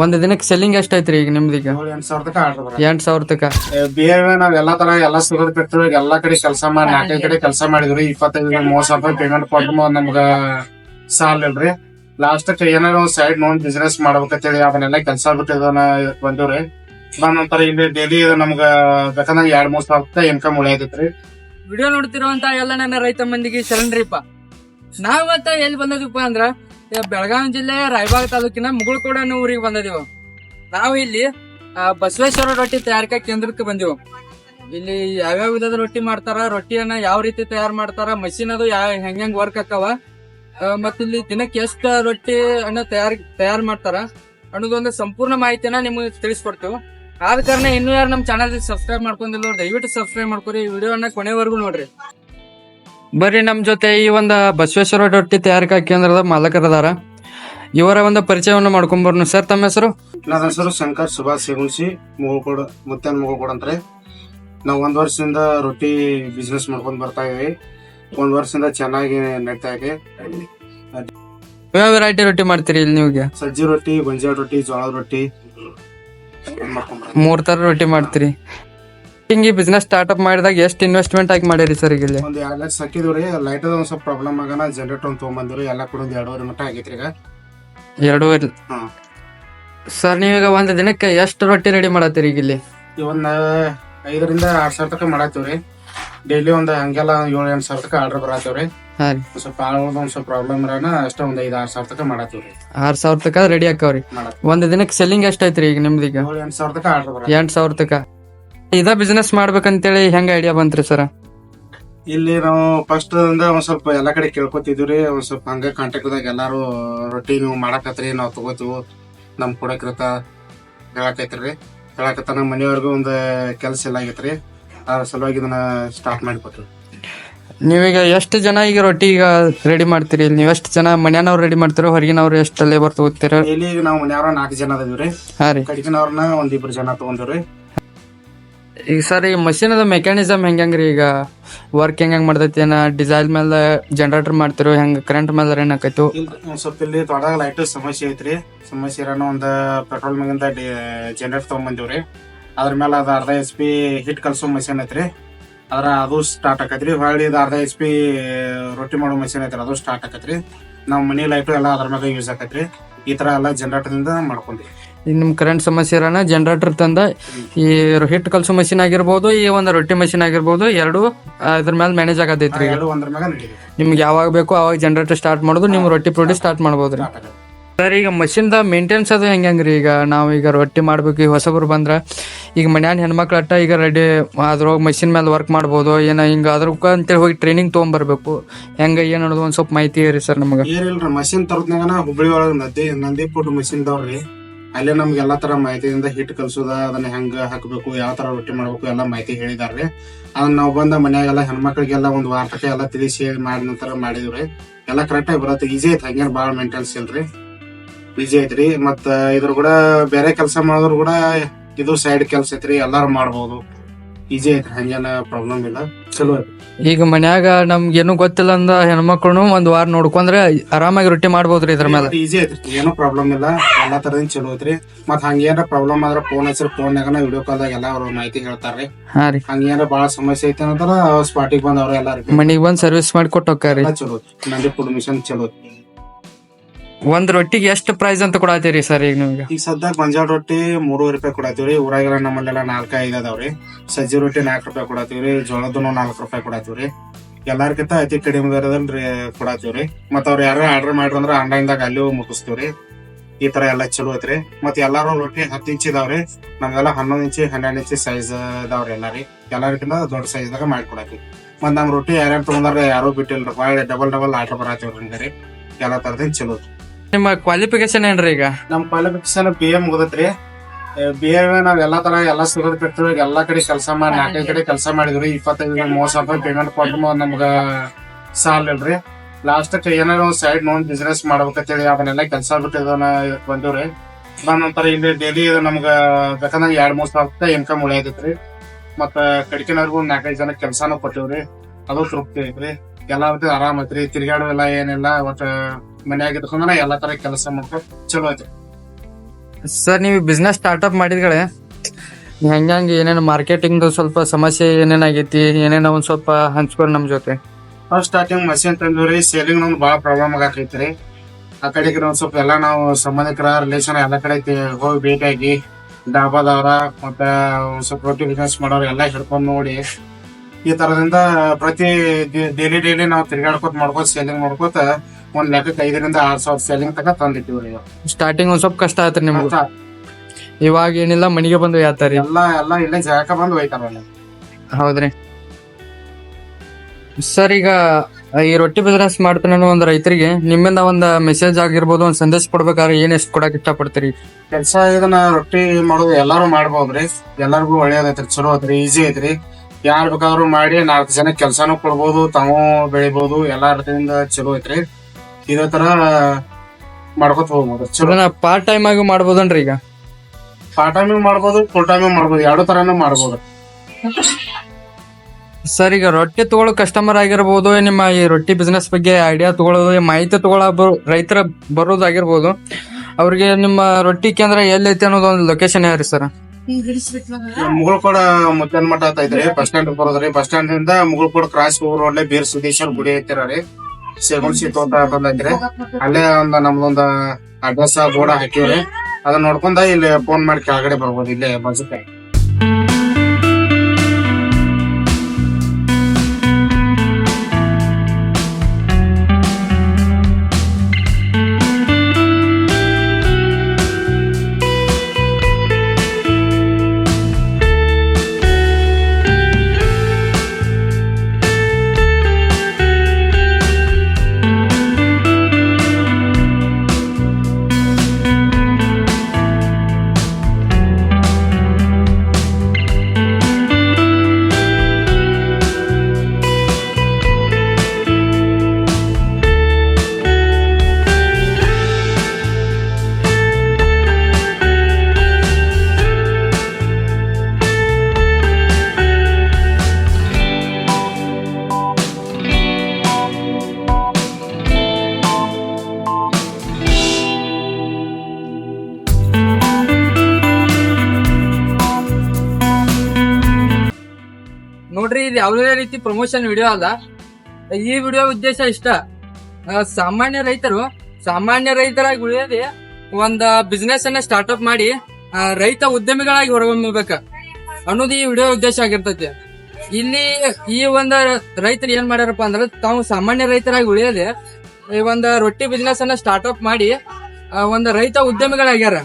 ಒಂದ್ ದಿನಕ್ಕೆ ಸೆಲ್ಲಿಂಗ್ ಎಷ್ಟ್ ಐತ್ರಿ ಈಗ? ನಿಮ್ದೀಗ ಏಳು ಎಂಟು ಸಾವಿರ ತನಕ ಆರ್ಡರ್ ಬರ ಎಂಟ್ ಸಾವಿರ ತಕ ಬೇರೆ ನಾವ್ ಎಲ್ಲಾ ತರ ಎಲ್ಲಾ ಸಿಗೋದ್ ಪೆಟ್ರೋಲ್ ಎಲ್ಲಾ ಕಡೆ ಕೆಲಸ ಮಾಡಿ ನಾಲ್ಕೈದು ಕಡೆ ಕೆಲಸ ಮಾಡಿದ್ರಿ ಇಪ್ಪತ್ತೈದು ಮೂವತ್ ಸಾವಿರ ರೂಪಾಯಿ ಪೇಮೆಂಟ್ ಕೊಟ್ಟು ನಮ್ಗ ಸಾಲ ಇಲ್ರಿ. ಲಾಸ್ಟ್ ಏನಾರ ಒಂದ್ ಸೈಡ್ ನೋಡ್ ಬಿಸ್ನೆಸ್ ಮಾಡ್ಬೇಕಂತೇಳಿ ಅದನ್ನೆಲ್ಲ ಕೆಲಸ ಬಿಟ್ಟು ಇದನ್ನ ಬಂದಿವ್ರಿ. ಬಂದ ನಂತರ ಇಲ್ಲಿ ಡೈಲಿ ನಮ್ಗ ಬೇಕಂದ್ರೆ ಎರಡ್ ಮೂರ್ ಸಾವಿರ ರೂಪಾಯಿ ಇನ್ಕಮ್ ಉಳಿಯತೈತ್ರಿ. ವಿಡಿಯೋ ನೋಡ್ತಿರುವಂತ ಎಲ್ಲ ನನ್ನ ರೈತ ಮಂದಿಗೆ ಶರಣ್ರಿಪ್ಪ. ನಾವತ್ತ ಎಲ್ಲಿ ಬಂದದಪ್ಪ ಅಂದ್ರ ಈಗ ಬೆಳಗಾವಿ ಜಿಲ್ಲೆ ರಾಯಬಾಗ ತಾಲೂಕಿನ ಮುಗುಳ್ಕೋಡ ಅನ್ನೋ ಊರಿಗೆ ಬಂದಿದೆವು. ನಾವು ಇಲ್ಲಿ ಬಸವೇಶ್ವರ ರೊಟ್ಟಿ ತಯಾರಿಕಾ ಕೇಂದ್ರಕ್ಕೆ ಬಂದಿವು. ಇಲ್ಲಿ ಯಾವ್ಯಾವ ವಿಧದ ರೊಟ್ಟಿ ಮಾಡ್ತಾರ, ರೊಟ್ಟಿಯನ್ನ ಯಾವ ರೀತಿ ತಯಾರು ಮಾಡ್ತಾರ ಮಷಿನ್ ಅದು ಯಾವ ಹೆಂಗ್ ಹೆಂಗ್ ವರ್ಕ್ ಆಕಾವ ಮತ್ತೆ ಇಲ್ಲಿ ದಿನಕ್ಕೆ ಎಷ್ಟ ರೊಟ್ಟಿ ಅನ್ನ ತಯಾರಿ, ತಯಾರು ಮಾಡ್ತಾರ ಅನ್ನೋದೊಂದು ಸಂಪೂರ್ಣ ಮಾಹಿತಿನ ನಿಮಗೆ ತಿಳಿಸ್ಕೊಡ್ತೇವೆ. ಆದ ಕಾರಣ ಇನ್ನೂ ಯಾರು ನಮ್ಮ ಚಾನಲ್ ಸಬ್ಸ್ಕ್ರೈಬ್ ಮಾಡ್ಕೊಂಡಿಲ್ಲ, ದಯವಿಟ್ಟು ಸಬ್ಸ್ಕ್ರೈಬ್ ಮಾಡ್ಕೊರಿ. ಈ ವಿಡಿಯೋನ ಕೊನೆವರೆಗೂ ನೋಡ್ರಿ. ಬರ್ರಿ ನಮ್ಮ ಜೊತೆ ಈ ಒಂದು ಬಸವೇಶ್ವರ ರೊಟ್ಟಿ ತಯಾರಿಕಾ ಕೇಂದ್ರದ ಮಾಲಕರದಾರ. ಇವರ ಒಂದು ಪರಿಚಯವನ್ನು ಮಾಡ್ಕೊಂಬರ್ನು ಸರ್ ತಮ್ಮ ಹೆಸರು? ನನ್ನ ಹೆಸರು ಶಂಕರ್ ಸುಭಾಷ್ ಸೇಗುಣ್ಸಿ ಮುಗೋಡ್ ಮುತ್ತನ್ ಮುಗೋಡ್ ಅಂತಾರೆ. ನಾವು ಒಂದು ವರ್ಷದಿಂದ ರೊಟ್ಟಿ ಬಿಸ್ನೆಸ್ ಮಾಡ್ಕೊಂಡು ಬರ್ತಾ ಇದೀವಿ. ಒಂದು ವರ್ಷದಿಂದ ಚೆನ್ನಾಗಿ ನಡೀತಾ ಇದೆ. ಯಾವ ವೆರೈಟಿ ರೊಟ್ಟಿ ಮಾಡ್ತೀರಿ ಇಲ್ಲಿ ನಿಮಗೆ ಸಜ್ಜಿ ರೊಟ್ಟಿ ಗೊಂಜಾಳ ರೊಟ್ಟಿ ಜೋಳದ ರೊಟ್ಟಿ. ಮಾಡ್ಕೊಂಡ್ ಬರ್ತೀವಿ. ಮೂರ್ ತರ ರೊಟ್ಟಿ ಮಾಡ್ತೀರಿ. ಹಿಂಗೆ ಬಿಸ್ನೆಸ್ ಸ್ಟಾರ್ಟ್ಅಪ್ ಮಾಡಿದಾಗ ಎಷ್ಟು ಇನ್ವೆಸ್ಟ್ಮೆಂಟ್ ಆಗಿ ಮಾಡಿರಿ ಸರ್ ಈಗ ಇಲ್ಲಿ? ಒಂದ್ ಎರಡ್ ಲಕ್ಷ ಹಾಕಿದ್ವಿ ಲೈಟ್ ಒಂದ್ ಸ್ವಲ್ಪ ಪ್ರಾಬ್ಲಮ್ ಆಗೋಣ ಜನರೇಟರ್ ಒಂದು ತೊಗೊಂಬಂದಿವ್ರಿ. ಎಲ್ಲ ಕೂಡ ಒಂದ್ ಎರಡೂವರೆ ಮಟ್ಟ ಆಗೈತ್ರಿ ಈಗ. ಎರಡೂವರೆ ಹಾ. ಸರ್ ನೀವೀಗ ಒಂದ್ ದಿನಕ್ಕೆ ಎಷ್ಟು ರೊಟ್ಟಿ ರೆಡಿ ಮಾಡತ್ತೀರಿ ಈಗ ಇಲ್ಲಿ? ಈ ಒಂದ್ ಐದರಿಂದ ಆರ್ ಸಾವಿರ ತನಕ ಮಾಡತ್ತೀವ್ರಿ ಡೈಲಿ ಒಂದ್ ಹಂಗೆಲ್ಲ ಏಳು ಎಂಟು ಸಾವಿರ ತನಕ ಆರ್ಡರ್ ಬರತ್ತೀವ್ರಿ ಹಾ ರೀ. ಒಂದ್ ಸ್ವಲ್ಪ ಆಳು ಒಂದು ಸ್ವಲ್ಪ ಪ್ರಾಬ್ಲಮ್ ಇರೋಣ ಅಷ್ಟೇ ಒಂದ್ ಐದ್ ಆರ್ ಸಾವಿರ ತನಕ ಮಾಡತ್ತೀವ್ರಿ ಆರ್ ಸಾವಿರ ತಕ ರೆಡಿ ಆಕಾವ್ರಿ ಒಂದು ಒಂದ್ ದಿನಕ್ಕೆ ಸೆಲ್ಲಿಂಗ್ ಎಷ್ಟ್ ಐತ್ರಿ ಈಗ ನಿಮ್ದೀಗ ಏಳು ಎಂಟು ಸಾವಿರ ತನಕ ಆರ್ಡರ್ ಬರ ಎಂಟ್ ಸಾವಿರ ತಕ ಇದ ಬಿಸ್ನೆಸ್ ಮಾಡ್ಬೇಕಂತೇಳಿ ಹೆಂಗ ಐಡಿಯಾ ಬಂತ್ರಿ ಸರ್ ಇಲ್ಲಿ ನಾವು ಫಸ್ಟ್ ಒಂದ್ ಸ್ವಲ್ಪ ಎಲ್ಲಾ ಕಡೆ ಕೇಳ್ಕೊತಿದ್ವಿ ಒಂದ್ ಸ್ವಲ್ಪ ಹಂಗ ಕಾಂಟ್ಯಾಕ್ಟ್ ದಾಗ ಎಲ್ಲಾರು ರೊಟ್ಟಿ ನೀವು ಮಾಡಾಕತ್ರಿ ನಾವ್ ತಗೋತೀವಿ ನಮ್ ಕೊಡಕ್ರತ ಹೇಳಾಕೈತ್ರಿ. ಹೇಳಾಕತ್ತ ನಮ್ಮ ಮನೆಯವ್ರಿಗೂ ಒಂದ್ ಕೆಲ್ಸ ಎಲ್ಲ ಆಗೈತ್ರಿ ಅದ್ರ ಸಲುವಾಗಿ ಇದನ್ನ ಸ್ಟಾರ್ಟ್ ಮಾಡಿಕೊಟ್ರಿ ನೀವೀಗ ಎಷ್ಟು ಜನ ಈಗ ರೊಟ್ಟಿ ಈಗ ರೆಡಿ ಮಾಡ್ತೀರಿ? ಇಲ್ಲಿ ನೀವು ಎಷ್ಟು ಜನ ಮನ್ಯಾನವ್ರು ರೆಡಿ ಮಾಡ್ತೀರೋ ಹೊರಗಿನವ್ರು ಎಷ್ಟು ಲೇಬರ್ ತಗೋತೀರ? ಇಲ್ಲಿ ನಾವು ಮನೆಯವ್ರ ನಾಲ್ಕು ಜನ ಅದೀವ್ರಿ. ಹಾ ರೀ. ಕಡಿಗಿನವ್ರನ್ನ ಒಂದಿಬ್ರು ಜನ ತಗೊಂಡಿವ್ರಿ ಈಗ ಸರ್ ಈ ಮಷೀನ್ ಅದ ಮೆಕ್ಯಾನಿಸಮ್ ಹೆಂಗ್ರಿ ಈಗ? ವರ್ಕ್ ಹೆಂಗ್ ಮಾಡ್ತೈತಿ ಏನ? ಡಿಸೈಲ್ ಮೇಲೆ ಜನರೇಟರ್ ಮಾಡ್ತಿರೋ ಹೆಂಗ್? ಕರೆಂಟ್ ಮೇಲೆ ಏನ್ ಆಕೈತು? ಸ್ವಲ್ಪ ಇಲ್ಲಿ ತೊಡಗ ಲೈಟ್ ಸಮಸ್ಯೆ ಐತ್ರಿ. ಸಮಸ್ಯೆ ಇರೋಣ ಒಂದು ಪೆಟ್ರೋಲ್ ಮ್ಯಾಗಿಂದ ಜನರೇಟ್ ತಗೊಂಬಂದಿವ್ರಿ. ಅದ್ರ ಮೇಲೆ ಅದ ಅರ್ಧ ಎಚ್ ಪಿ ಹಿಟ್ ಕಲ್ಸೋ ಮಷೀನ್ ಐತ್ರಿ. ಅದ್ರ ಅದು ಸ್ಟಾರ್ಟ್ ಆಕತ್ರಿ. ಹೊಳ್ಳಿ ಇದು ಅರ್ಧ ಎಚ್ ಪಿ ರೊಟ್ಟಿ ಮಾಡೋ ಮಷೀನ್ ಐತ್ರಿ, ಅದು ಸ್ಟಾರ್ಟ್ ಆಕತ್ರಿ. ನಾವು ಮನಿ ಲೈಟು ಎಲ್ಲ ಅದ್ರ ಮ್ಯಾಗ ಯೂಸ್ ಆಕತ್ರಿ. ಈ ತರ ಎಲ್ಲ ಜನರೇಟರ್ ಮಾಡ್ಕೊಂಡಿವಿ. ಈಗ ನಿಮ್ಮ ಕರೆಂಟ್ ಸಮಸ್ಯೆ ಇರೋಣ ಜನರೇಟರ್ ತಂದ ಈ ಹಿಟ್ ಕಲಸು ಮಷಿನ್ ಆಗಿರ್ಬೋದು ಈ ಒಂದು ರೊಟ್ಟಿ ಮಷಿನ್ ಆಗಿರ್ಬೋದು ಎರಡು ಅದ್ರ ಮೇಲೆ ಮ್ಯಾನೇಜ್ ಆಗತೈತ್ರಿ ಈಗ. ನಿಮ್ಗೆ ಯಾವಾಗ ಬೇಕು ಅವಾಗ ಜನರೇಟರ್ ಸ್ಟಾರ್ಟ್ ಮಾಡೋದು ನಿಮ್ಮ ರೊಟ್ಟಿ ಪ್ರೊಡ್ಯೂಸ್ ಸ್ಟಾರ್ಟ್ ಮಾಡ್ಬೋದ್ರಿ. ಸ್ಟಾರ್ಟ್ ಸರ್ ಈಗ ಮಷಿನ್ದ ಮೇಂಟೆನ್ಸ್ ಅದು ಹೆಂಗೆ ಹೆಂಗೆ ರೀ ಈಗ? ನಾವು ಈಗ ರೊಟ್ಟಿ ಮಾಡ್ಬೇಕು ಈಗ ಹೊಸಬ್ರು ಬಂದ್ರೆ ಈಗ ಮನ್ಯಾನ ಹೆಣ್ಮಕ್ಳು ಅಟ್ಟ ಈಗ ರೆಡಿ ಅದ್ರೊಳಗೆ ಮಷಿನ್ ಮೇಲೆ ವರ್ಕ್ ಮಾಡ್ಬೋದು ಏನ ಹಿಂಗ ಅದ್ರಕ್ಕ ಅಂತೇಳಿ ಹೋಗಿ ಟ್ರೈನಿಂಗ್ ತೊಗೊಂಬರ್ಬೇಕು. ಹೆಂಗ ಏನು ಅನ್ನೋದು ಒಂದು ಸ್ವಲ್ಪ ಮಾಹಿತಿ ಇರಿ ಸರ್ ನಮ್ಗೆ. ಏನಿಲ್ರಿ ಮಷಿನ್ ತರದ್ನಾಗ ಹುಬ್ಳಿ ಒಳಗೆ ನದಿ ನಂದಿ ಫುಡ್ ಮಷಿನ್ ದವ್ರಿ ಅಲ್ಲೇ ನಮ್ಗೆ ಎಲ್ಲಾ ತರ ಮಾಹಿತಿಯಿಂದ ಹಿಟ್ ಕಲ್ಸೋದ, ಅದನ್ನ ಹೆಂಗ ಹಾಕಬೇಕು, ಯಾವ ತರ ರೊಟ್ಟಿ ಮಾಡ್ಬೇಕು ಎಲ್ಲಾ ಮಾಹಿತಿ ಹೇಳಿದಾರ್ರಿ. ಅದನ್ನ ನಾವು ಬಂದ ಮನ್ಯಾಗೆಲ್ಲ ಹೆಣ್ಮಕ್ಳಿಗೆಲ್ಲ ಒಂದ್ ವಾರ ಎಲ್ಲ ತಿಳಿಸಿ ಮಾಡಿದ ನಂತರ ಮಾಡಿದ್ವಿ. ಎಲ್ಲಾ ಕರೆಕ್ಟ್ ಆಗಿ ಬರತ್ತೆ. ಈಜಿ ಐತೆ. ಹಂಗೇನ್ ಭಾಳ ಮೇಂಟೆನ್ಸ್ ಇಲ್ರಿ. ಈಜಿ ಐತ್ರಿ. ಮತ್ತ ಇದ್ರ ಕೂಡ ಬೇರೆ ಕೆಲಸ ಮಾಡಿದ್ರು ಕೂಡ ಇದು ಸೈಡ್ ಕೆಲಸ ಐತ್ರಿ. ಎಲ್ಲಾರು ಮಾಡ್ಬೋದು. ಈಜಿ ಐತ್ರಿ. ಹಂಗೇನ ಪ್ರಾಬ್ಲಮ್ ಇಲ್ಲ. ಚಲೋ ಈಗ ಮನ್ಯಾಗ ನಮ್ಗೇನು ಏನು ಗೊತ್ತಿಲ್ಲ ಅಂದ ಹೆಣ್ಮಕ್ಳು ಒಂದ್ ವಾರ ನೋಡ್ಕೊಂಡ್ರೆ ಆರಾಮಾಗಿ ರೊಟ್ಟಿ ಮಾಡ್ಬೋದ್ರಿ ಇದ್ರ ಮೇಲೆ. ಈಜಿ ಐತ್ರಿ ಏನೂ ಪ್ರಾಬ್ಲಮ್ ಇಲ್ಲ. ಎಲ್ಲಾ ತರದಿಂದ ಚಲೋ ಐತ್ರಿ ಮತ್ ಹಂಗೇನಾರ ಪ್ರಾಬ್ಲಮ್ ಆದ್ರ ಫೋನ್ ಹಚ್ಚಿರ ಫೋನ್ಯಾಗನ ವಿಡಿಯೋ ಕಾಲ್ದಾಗ ಎಲ್ಲಾ ಅವ್ರ ಮಾಹಿತಿ ಹೇಳ್ತಾರ್ರಿ ಹಾ ರೀ. ಹಂಗೇನಾರ ಬಾಳ ಸಮಸ್ಯೆ ಐತಿ ಅಂದ್ರ ಸ್ಪಾಟಿಗೆ ಬಂದ್ ಅವ್ರ ಎಲ್ಲಾರು ಮನಿಗ್ ಬಂದ್ ಸರ್ವಿಸ್ ಮಾಡಿ ಕೊಟ್ಟು ಹೋಗ್ತಾರಿ ಚಲೋ ನಂದಿ ಫುಡ್ ಮಿಷನ್ ಚಲೋ ಐತಿ ಒಂದ್ ರೊಟ್ಟಿಗೆ ಎಷ್ಟು ಪ್ರೈಸ್ ಅಂತ ಕೊಡತ್ತೀರಿ ಸರ್ ಈಗ ನಿಮ್ಗೆ? ಈಗ ಸದ್ಯ ಮಂಜಾಳ ರೊಟ್ಟಿ ಮೂರುವರೆ ರೂಪಾಯಿ ಕೊಡತ್ತೀವ್ರಿ ಊರಾಗೆಲ್ಲ ನಮ್ಮಲ್ಲೆಲ್ಲ ನಾಲ್ಕ ಐದ್ ಅದಾವ್ರಿ. ಸಜ್ಜಿ ರೊಟ್ಟಿ ನಾಲ್ಕು ರೂಪಾಯಿ ಕೊಡತ್ತೀವ್ರಿ ಜೋಳದನು ನಾಲ್ಕು ರೂಪಾಯಿ ಕೊಡತ್ತೀವ್ರಿ ಎಲ್ಲಾರ್ಕಿಂತ ಅತಿ ಕಡಿಮೆ ದರದಲ್ಲಿ ಕೊಡತ್ತೀವ್ರಿ ಮತ್ತ ಅವ್ರ ಯಾರು ಆರ್ಡರ್ ಮಾಡ್ರಿ ಅಂದ್ರೆ ಆನ್ಲೈನ್ ದಾಗ ಅಲ್ಲೂ ಮುಗಿಸ್ತೀವ್ರಿ. ಈ ತರ ಎಲ್ಲಾ ಚಲೋ ಐತ್ರಿ. ಮತ್ ಎಲ್ಲಾರು ರೊಟ್ಟಿ ಹತ್ತು ಇಂಚ್ ಇದಾವ್ರಿ. ನಮ್ಗೆಲ್ಲ ಹನ್ನೊಂದು ಇಂಚ್, ಹನ್ನೆರಡು ಇಂಚ್ ಸೈಜ್ ಇದಾವ್ರಿ ಎಲ್ಲಾರಿ ಎಲ್ಲಾರ್ಕಿಂತ ದೊಡ್ಡ ಸೈಜ್ ದಾಗ ಮಾಡ್ಕೊಡಕ್ಕೆ ಮತ್ ನಮ್ ರೊಟ್ಟಿ ಯಾರ್ಯಾರು ತಗೊಂಡಾರ ಯಾರು ಬಿಟ್ಟಿಲ್ರಿ. ಭಾಳ ಡಬಲ್ ಡಬಲ್ ಆರ್ಡರ್ ಬರತ್ತೀವ್ರಿ ಹಂಗಾರಿ. ಎಲ್ಲಾ ತರದಿಂದ ಚಲೋ ನಿಮ್ಮ ಕ್ವಾಲಿಫಿಕೇಶನ್ ಏನ್ರಿ ಈಗ? ನಮ್ಮ ಕ್ವಾಲಿಫಿಕೇಶನ್ ಬಿ ಎ ಮುಗಿದ್ರಿ ಬಿ ಎ ನಾವ್ ಎಲ್ಲಾ ತರ ಎಲ್ಲಾ ಸಿಗೋದ್ ಬಿಟ್ಟು ಎಲ್ಲಾ ಕಡೆ ಕೆಲಸ ಮಾಡಿ, ನಾಲ್ಕೈದು ಕಡೆ ಕೆಲಸ ಮಾಡಿದ್ರಿ ಇಪ್ಪತ್ತೈದು ಮೂವತ್ ಸಾವಿರ ರೂಪಾಯಿ ಪೇಮೆಂಟ್ ಕೊಟ್ಟು ನಮ್ಗ ಸಾಲ ಇಲ್ರಿ. ಲಾಸ್ಟ್ ಏನಾರ ಒಂದ್ ಸೈಡ್ ನೋಡ್ ಬಿಸ್ನೆಸ್ ಮಾಡ್ಬೇಕಂತೇಳಿ ಅದನ್ನೆಲ್ಲ ಕೆಲಸ ಬಿಟ್ಟು ಇದನ್ನ ಬಂದಿವ್ರಿ ಬಂದ ನಂತರ ಇಲ್ಲಿ ಡೈಲಿ ನಮ್ಗ ಬೇಕಂದ್ರೆ ಎರಡ್, ಮೂರ್ ಸಾವಿರ ರೂಪಾಯಿ ಇನ್ಕಮ್ ಉಳಿಯತೈತ್ರಿ. ಮತ್ತ ಕಡಿಕೆನವ್ರಿಗೂ ನಾಲ್ಕೈದು ಜನ ಕೆಲ್ಸಾನು ಕೊಟ್ಟಿವ್ರಿ. ಅದು ತೃಪ್ತಿ ಐತ್ರಿ. ಎಲ್ಲಾ ಆರಾಮ ಐತ್ರಿ. ತಿರ್ಗಾಡೋದಿಲ್ಲ ಏನಿಲ್ಲ, ಒಟ್ಟ ಮನ್ಯಾಗ ಇದ್ಕೊಂಡ್ರ ಎಲ್ಲಾ ತರ ಕೆಲಸ ಮಾಡ್ಕೊಂಡು ಚಲೋ ಐತಿ ಸರ್ ನೀವು ಬಿಸ್ನೆಸ್ ಸ್ಟಾರ್ಟ್ಅಪ್ ಮಾಡಿದ್ಗಳೇ ಹೆಂಗಂಗೆ ಏನೇನು ಮಾರ್ಕೆಟಿಂಗ್ ಸ್ವಲ್ಪ ಸಮಸ್ಯೆ ಏನೇನಾಗೈತಿ ಏನೇನೋ ಒಂದ್ ಸ್ವಲ್ಪ ಹಂಚ್ಕೊಂಡು ನಮ್ ಜೊತೆ? First starting machine reselling ನಮ್ಗೆ ಭಾಳ ಪ್ರಾಬ್ಲಮ್ ಆಗೈತ್ರಿ. ಆ ಕಡೆ ಈ ಕಡೆ ಒಂದ್ ಸ್ವಲ್ಪ ಎಲ್ಲ ನಾವು ಸಂಬಂಧಿಕರ ರಿಲೇಷನ್ ಎಲ್ಲ ಕಡೆ ತಿ- ಹೋಗಿ ಭೇಟಿಯಾಗಿ ಡಾಬಾದವರ ಮತ್ತ ಒಂದ್ ಸ್ವಲ್ಪ ರೊಟ್ಟಿ ಬಿಸ್ನೆಸ್ ಮಾಡೋರು ಎಲ್ಲ ಹಿಡ್ಕೊಂಡ್ ನೋಡಿ ಈ ತರದಿಂದ ಪ್ರತಿ ಡೈಲಿ ಡೈಲಿ ನಾವು ತಿರ್ಗಾಡ್ಕೊತ ಮಾಡ್ಕೋತ ಸೇಲಿಂಗ್ ಮಾಡ್ಕೋತ ಒಂದ್ ಲೆಕ್ಕಕ್ಕೆ ಐದರಿಂದ ಆರ್ ಸಾವಿರ ಸೇಲಿಂಗ್ ತನಕ ತಂದಿಟ್ಟಿವ್ರಿ ಸ್ಟಾರ್ಟಿಂಗ್ ಒಂದ್ ಸ್ವಲ್ಪ ಕಷ್ಟ ಆಯ್ತ್ರಿ ನಿಮ್ಗೆ ಇವಾಗ ಏನಿಲ್ಲ ಮನಿಗೆ ಬಂದು ಯಾತಾರಿ. ಎಲ್ಲಾ ಎಲ್ಲಾ ಇಲ್ಲೇ ಜಾಗ ಬಂದು ಹೋಯ್ತಾರಲ್ಲ ಹೌದ್ರಿ. ಸರ್ ಈಗ ಈ ರೊಟ್ಟಿ ಬಿಸ್ನೆಸ್ ಮಾಡ್ತಾನೆ ಒಂದ್ ರೈತರಿಗೆ ನಿಮ್ಮಿಂದ ಒಂದ್ ಮೆಸೇಜ್ ಆಗಿರ್ಬೋದು ಒಂದ್ ಸಂದೇಶ ಕೊಡ್ಬೇಕಾದ್ರೆ ಏನ್ ಎಷ್ಟು ಕೊಡಕ್ ಇಷ್ಟಪಡ್ತೀರಿ? ಕೆಲಸ ಇದನ್ನ ರೊಟ್ಟಿ ಮಾಡೋದು ಎಲ್ಲಾರು ಮಾಡ್ಬೋದ್ರಿ. ಎಲ್ಲಾರ್ಗು ಒಳ್ಳೇದೈತ್ರಿ ಚಲೋ ಐತ್ರಿ ಈಜಿ ಐತ್ರಿ. ಯಾರ್ ಬೇಕಾದ್ರೂ ಮಾಡಿ ನಾಲ್ಕು ಜನ ಕೆಲ್ಸಾನು ಕೊಡ್ಬೋದು ತಾವು ಬೆಳಿಬೋದು ಎಲ್ಲಾ ರೀತಿಯಿಂದ ಚಲೋ ಐತ್ರಿ. ಇದೇ ತರ ಮಾಡ್ಕೊತ ಹೋಗ್ಬೋದು ಚಲೋ. ಇದನ್ನ ಪಾರ್ಟ್ ಟೈಮ್ ಆಗಿ ಮಾಡ್ಬೋದನ್ರಿ ಈಗ? ಪಾರ್ಟ್ ಟೈಮಿಂಗ್ ಮಾಡ್ಬೋದು ಫುಲ್ ಟೈಮ್ ಮಾಡ್ಬೋದು ಎರಡು ತರಾನು ಮಾಡ್ಬೋದು. ಸರ್ ಈಗ ರೊಟ್ಟಿ ತಗೊಳ್ಳೋ ಕಸ್ಟಮರ್ ಆಗಿರ್ಬೋದು ನಿಮ್ಮ ಈ ರೊಟ್ಟಿ ಬಿಸ್ನೆಸ್ ಬಗ್ಗೆ ಐಡಿಯಾ ತಗೊಳ್ಳೋದು ಈ ಮಾಹಿತಿ ತಗೊಳ್ಳೋ ರೈತರ ಬರೋದಾಗಿರ್ಬೋದು ಅವ್ರಿಗೆ ನಿಮ್ಮ ರೊಟ್ಟಿ ಕೇಂದ್ರ ಎಲ್ಲೈತಿ ಅನ್ನೋದು ಒಂದು ಲೊಕೇಶನ್ ಯಾರಿ ಸರ್. ಮುಗುಳ್ಕೋಡ ಮುದ್ದನ್ ಮಠ ಅಂತ ಐತ್ರಿ ಬಸ್ ಸ್ಟ್ಯಾಂಡ್ ಬರೋದ್ರಿ ಬಸ್ ಸ್ಟ್ಯಾಂಡ್ ಇಂದ ಮುಗುಳ್ಕೋಡ್ ಕ್ರಾಸ್ ಹೋಗ್ರೆ ರೋಡ್ಲೆ ಬೀರ್ ಸಿದ್ದೇಶ್ವರ ಗುಡಿ ಐತಿರ ರೀ. ಸೇಗುಣ್ ಸೀತು ಅಂತ ಬಂದೈತ್ರಿ ಅಲ್ಲೇ ಒಂದ ನಮ್ದೊಂದ ಅಡ್ರೆಸ್ ಬೋರ್ಡ್ ಹಾಕಿವ್ರಿ. ಅದನ್ನ ನೋಡ್ಕೊಂಡ ಇಲ್ಲಿ ಫೋನ್ ಮಾಡಿ ಕೆಳಗಡೆ ಬರ್ಬೋದು ಇಲ್ಲೇ ಬಾಜುಕ ಇದು ಯಾವುದೇ ರೀತಿ ಪ್ರಮೋಷನ್ ವಿಡಿಯೋ ಅಲ್ಲ. ಈ ವಿಡಿಯೋ ಉದ್ದೇಶ ಇಷ್ಟ. ಸಾಮಾನ್ಯ ರೈತರು, ಸಾಮಾನ್ಯ ರೈತರಾಗಿ ಉಳಿಯದೆ ಒಂದ ಬಿಸ್ನೆಸ್ ಅನ್ನ ಸ್ಟಾರ್ಟ್ಅಪ್ ಮಾಡಿ ರೈತ ಉದ್ಯಮಿಗಳಾಗಿ ಹೊರಹೊಮ್ಮಬೇಕ ಅನ್ನೋದು ಈ ವಿಡಿಯೋ ಉದ್ದೇಶ ಆಗಿರ್ತೈತಿ. ಇಲ್ಲಿ ಈ ಒಂದ ರೈತರು ಏನ್ ಮಾಡ್ಯಾರಪ್ಪ ಅಂದ್ರೆ, ತಾವು ಸಾಮಾನ್ಯ ರೈತರಾಗಿ ಉಳಿಯದೆ ಈ ಒಂದ ರೊಟ್ಟಿ ಬಿಸ್ನೆಸ್ ಅನ್ನ ಸ್ಟಾರ್ಟ್ಅಪ್ ಮಾಡಿ ಒಂದ ರೈತ ಉದ್ಯಮಿಗಳಾಗ್ಯಾರ.